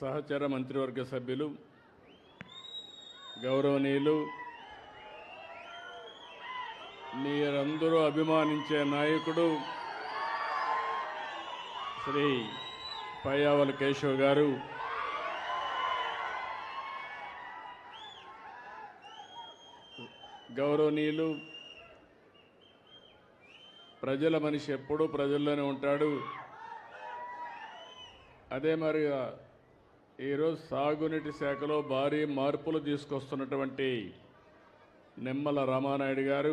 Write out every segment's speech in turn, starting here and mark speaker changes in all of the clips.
Speaker 1: సహచర మంత్రివర్గ సభ్యులు గౌరవనీయులు మీరందరూ అభిమానించే నాయకుడు శ్రీ పయ్యావల కేశవ్ గారు. గౌరవనీయులు ప్రజల మనిషి ఎప్పుడూ ప్రజల్లోనే ఉంటాడు. అదే మరిగా ఈరోజు సాగునీటి శాఖలో భారీ మార్పులు తీసుకొస్తున్నటువంటి నిమ్మల రామానాయుడు గారు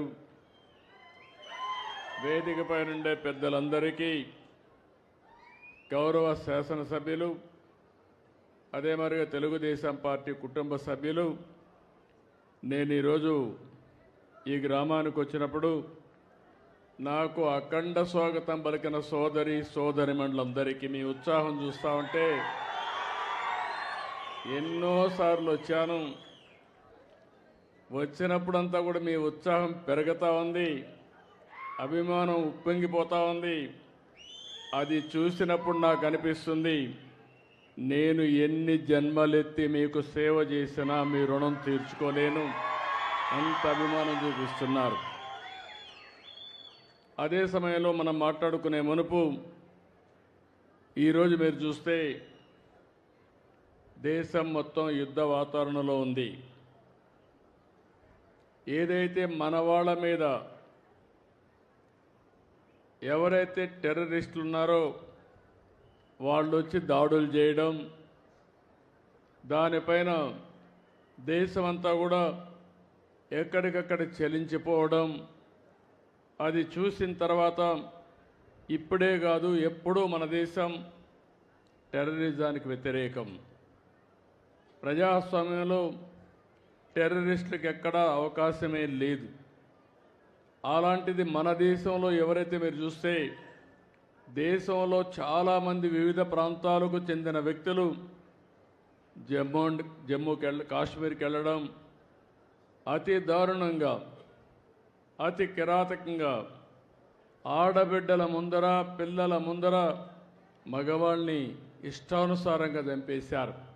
Speaker 1: వేదికపై నుండే పెద్దలందరికీ గౌరవ శాసనసభ్యులు అదే మరిగా తెలుగుదేశం పార్టీ కుటుంబ సభ్యులు నేను ఈరోజు ఈ గ్రామానికి వచ్చినప్పుడు నాకు అఖండ స్వాగతం పలికిన సోదరి సోదరి మండలందరికీ మీ ఉత్సాహం చూస్తా ఉంటే ఎన్నోసార్లు వచ్చాను. వచ్చినప్పుడంతా కూడా మీ ఉత్సాహం పెరుగుతూ ఉంది. అభిమానం ఉప్పొంగిపోతూ ఉంది. అది చూసినప్పుడు నాకు అనిపిస్తుంది నేను ఎన్ని జన్మలెత్తి మీకు సేవ చేసినా మీ రుణం తీర్చుకోలేను. అంత అభిమానం చూపిస్తున్నారు. అదే సమయంలో మనం మాట్లాడుకునే మునుపు ఈరోజు మీరు చూస్తే దేశం మొత్తం యుద్ధ వాతావరణంలో ఉంది. ఏదైతే మన వాళ్ళ మీద ఎవరైతే టెర్రరిస్టులు ఉన్నారో వాళ్ళు వచ్చి దాడులు చేయడం దానిపైన దేశమంతా కూడా ఎక్కడికక్కడ చెలించిపోవడం అది చూసిన తర్వాత ఇప్పుడే కాదు ఎప్పుడూ మన దేశం టెర్రరిజానికి వ్యతిరేకం. ప్రజాస్వామ్యంలో టెర్రరిస్టులకు ఎక్కడా అవకాశమే లేదు. అలాంటిది మన దేశంలో ఎవరైతే మీరు చూస్తే దేశంలో చాలామంది వివిధ ప్రాంతాలకు చెందిన వ్యక్తులు జమ్మూ అండ్- జమ్మూకి వెళ్ళ కాశ్మీర్కి వెళ్ళడం అతి దారుణంగా అతి కిరాతకంగా ఆడబిడ్డల ముందర పిల్లల ముందర మగవాళ్ళని ఇష్టానుసారంగా చంపేశారు.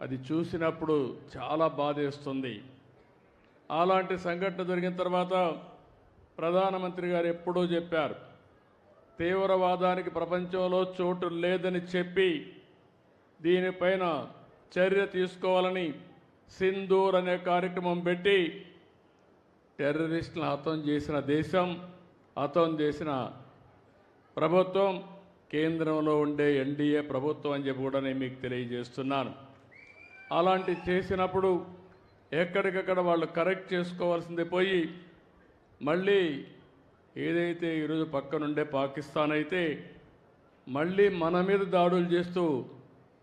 Speaker 1: అది చూసినప్పుడు చాలా బాధేస్తుంది. అలాంటి సంఘటన జరిగిన తర్వాత ప్రధానమంత్రి గారు ఎప్పుడూ చెప్పారు తీవ్రవాదానికి ప్రపంచంలో చోటు లేదని చెప్పి దీనిపైన చర్య తీసుకోవాలని సింధూర్ అనే కార్యక్రమం పెట్టి టెర్రరిస్టులను హతం చేసిన దేశం హతం చేసిన ప్రభుత్వం కేంద్రంలో ఉండే ఎన్డీఏ ప్రభుత్వం అని చెప్పి కూడా నేను మీకు తెలియజేస్తున్నాను. అలాంటి చేసినప్పుడు ఎక్కడికక్కడ వాళ్ళు కరెక్ట్ చేసుకోవాల్సింది పోయి మళ్ళీ ఏదైతే ఈరోజు పక్కనుండే పాకిస్తాన్ అయితే మళ్ళీ మన మీద దాడులు చేస్తూ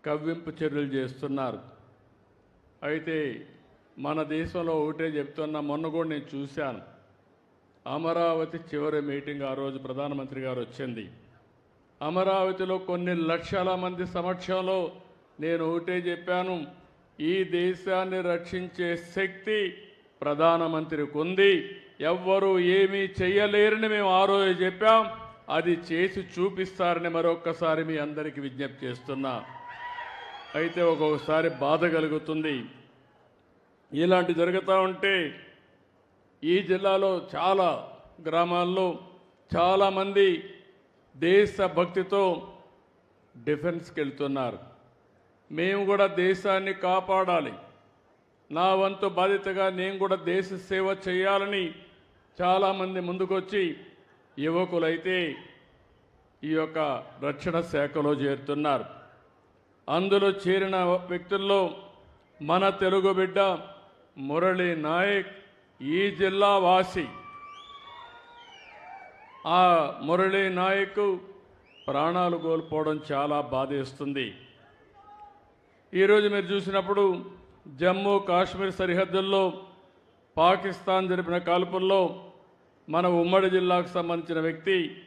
Speaker 1: కవ్వింపు చర్యలు చేస్తున్నారు. అయితే మన దేశంలో ఒకటే చెప్తున్నా మొన్న కూడా నేను చూశాను. అమరావతి చివరి మీటింగ్ ఆ రోజు ప్రధానమంత్రి గారు వచ్చింది. అమరావతిలో కొన్ని లక్షల మంది సమక్షంలో నేను ఒకటే చెప్పాను ఈ దేశాన్ని రక్షించే శక్తి ప్రధానమంత్రికి ఉంది ఎవ్వరూ ఏమీ చేయలేరని మేము ఆ రోజు చెప్పాం. అది చేసి చూపిస్తారని మరొక్కసారి మీ అందరికీ విజ్ఞప్తి చేస్తున్నా. అయితే ఒక్కొక్కసారి బాధ కలుగుతుంది. ఇలాంటి జరుగుతూ ఉంటే ఈ జిల్లాలో చాలా గ్రామాల్లో చాలామంది దేశభక్తితో డిఫెన్స్కి వెళ్తున్నారు మేము కూడా దేశాన్ని కాపాడాలి. నా వంతు బాధ్యతగా నేను కూడా దేశ సేవ చేయాలని చాలామంది ముందుకొచ్చి యువకులైతే ఈ యొక్క రక్షణ శాఖలో చేరుతున్నారు. అందులో చేరిన వ్యక్తుల్లో మన తెలుగు బిడ్డ మురళీ నాయక్ ఈ జిల్లా వాసి. ఆ మురళీ నాయక్ ప్రాణాలు కోల్పోవడం చాలా బాధేస్తుంది. ఈరోజు మీరు చూసినప్పుడు జమ్మూ కాశ్మీర్ సరిహద్దుల్లో పాకిస్తాన్ జరిపిన కాల్పుల్లో మన ఉమ్మడి జిల్లాకు సంబంధించిన వ్యక్తి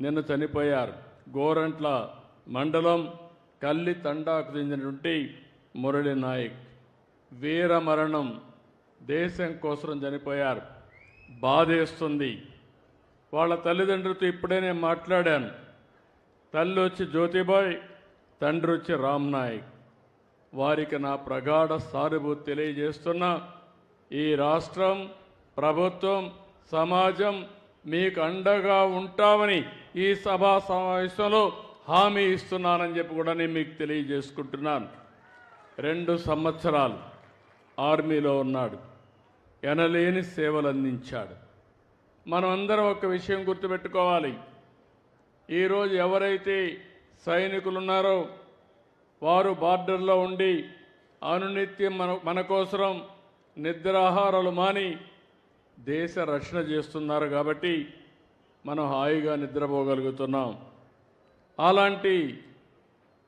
Speaker 1: నిన్న చనిపోయారు. గోరంట్ల మండలం కల్లి తండాకు చెందినటువంటి మురళి నాయక్. వీర మరణం దేశం కోసం చనిపోయారు. బాధేస్తుంది. వాళ్ళ తల్లిదండ్రులతో ఇప్పుడే నేను మాట్లాడాను. తల్లి వచ్చి జ్యోతిబాయ్ తండ్రి వచ్చి రామ్ నాయక్. వారికి నా ప్రగాఢ సానుభూతి తెలియజేస్తున్నా. ఈ రాష్ట్రం ప్రభుత్వం సమాజం మీకు అండగా ఉంటామని ఈ సభా సమావేశంలో హామీ ఇస్తున్నానని చెప్పి కూడా నేను మీకు తెలియజేసుకుంటున్నాను. రెండు సంవత్సరాలు ఆర్మీలో ఉన్నాడు. ఎనలేని సేవలు అందించాడు. మనం అందరం ఒక విషయం గుర్తుపెట్టుకోవాలి. ఈరోజు ఎవరైతే సైనికులు ఉన్నారో వారు బార్డర్లో ఉండి అనునిత్యం మన మన కోసం నిద్రాహారాలు మాని దేశ రక్షణ చేస్తున్నారు కాబట్టి మనం హాయిగా నిద్రపోగలుగుతున్నాం. అలాంటి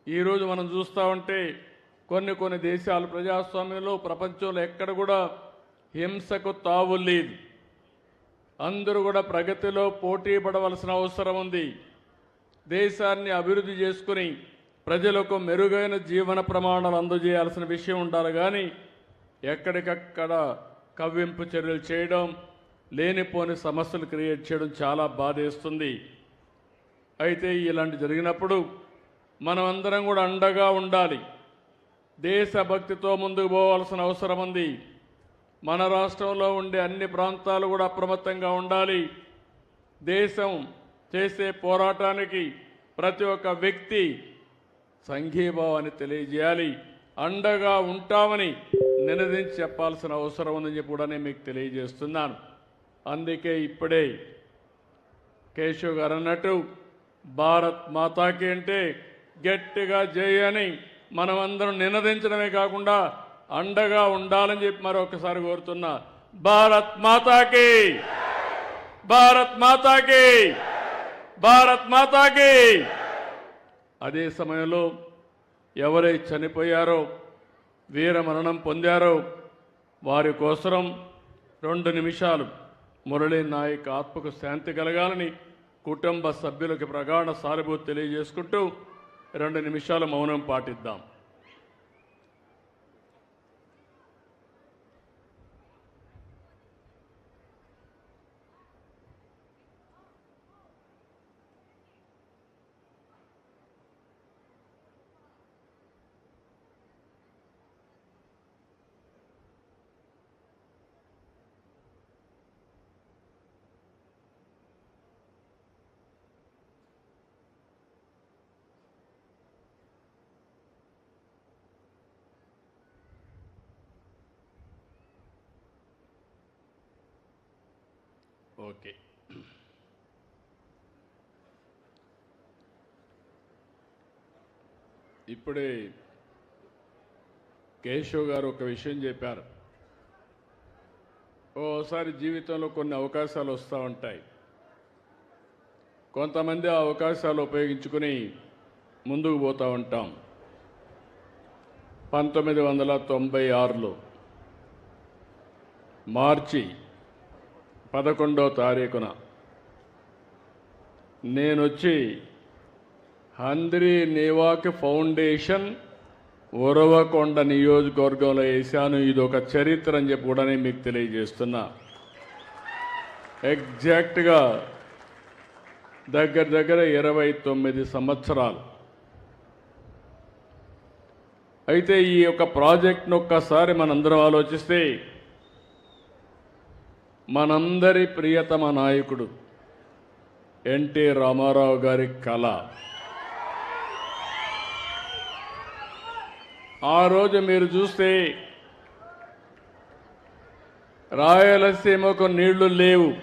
Speaker 1: ఈరోజు మనం చూస్తూ ఉంటే కొన్ని కొన్ని దేశాలు ప్రజాస్వామ్యంలో ప్రపంచంలో ఎక్కడ కూడా హింసకు తావు లేదు. అందరూ కూడా ప్రగతిలో పోటీ పడవలసిన అవసరం ఉంది. దేశాన్ని అభివృద్ధి చేసుకుని ప్రజలకు మెరుగైన జీవన ప్రమాణాలు అందజేయాల్సిన విషయం ఉండాలి. కానీ ఎక్కడికక్కడ కవ్వింపు చర్యలు చేయడం లేనిపోని సమస్యలు క్రియేట్ చేయడం చాలా బాధేస్తుంది. అయితే ఇలాంటి జరిగినప్పుడు మనం అందరం కూడా అండగా ఉండాలి. దేశభక్తితో ముందుకు పోవాల్సిన అవసరం ఉంది. మన రాష్ట్రంలో ఉండే అన్ని ప్రాంతాలు కూడా అప్రమత్తంగా ఉండాలి. దేశం చేసే పోరాటానికి ప్రతి ఒక్క వ్యక్తి సంఘీభావాన్ని తెలియజేయాలి. అండగా ఉంటామని నినదించి చెప్పాల్సిన అవసరం ఉందని చెప్పి కూడా నేను మీకు తెలియజేస్తున్నాను. అందుకే ఇప్పుడే కేశవ్ గారు అన్నట్టు భారత్ మాతాకి అంటే గట్టిగా చేయని మనమందరం నినదించడమే కాకుండా అండగా ఉండాలని చెప్పి మరొకసారి కోరుతున్నా. భారత్ మాతాకి! భారత్ మాతాకి! భారత్ మాతాకి! అదే సమయంలో ఎవరై చనిపోయారో వీర మరణం పొందారో వారి కోసరం రెండు నిమిషాలు మురళీ నాయక్ ఆత్మకు శాంతి కలగాలని కుటుంబ సభ్యులకు ప్రగాఢ సానుభూతి తెలియజేసుకుంటూ రెండు నిమిషాలు మౌనం పాటిద్దాం. ఓకే. ఇప్పుడే కేశవ్ గారు ఒక విషయం చెప్పారు. ఓసారి జీవితంలో కొన్ని అవకాశాలు వస్తూ ఉంటాయి. కొంతమంది ఆ అవకాశాలు ఉపయోగించుకుని ముందుకు పోతూ ఉంటాం. పంతొమ్మిది వందల తొంభై ఆరులో మార్చి పదకొండో తారీఖున నేనొచ్చి హంద్రి నేవాక్ ఫౌండేషన్ ఉరవకొండ నియోజకవర్గంలో వేశాను ఇది ఒక చరిత్ర అని చెప్పి కూడా నేను మీకు తెలియజేస్తున్నా. ఎగ్జాక్ట్గా దగ్గర దగ్గర ఇరవై తొమ్మిది సంవత్సరాలు. అయితే ఈ యొక్క ప్రాజెక్ట్ను ఒక్కసారి మనందరం ఆలోచిస్తే మనందరి ప్రియతమ నాయకుడు ఎన్టీ రామారావు గారి కళ. ఆ రోజు మీరు చూస్తే రాయలసీమకు నీళ్ళు లేవు.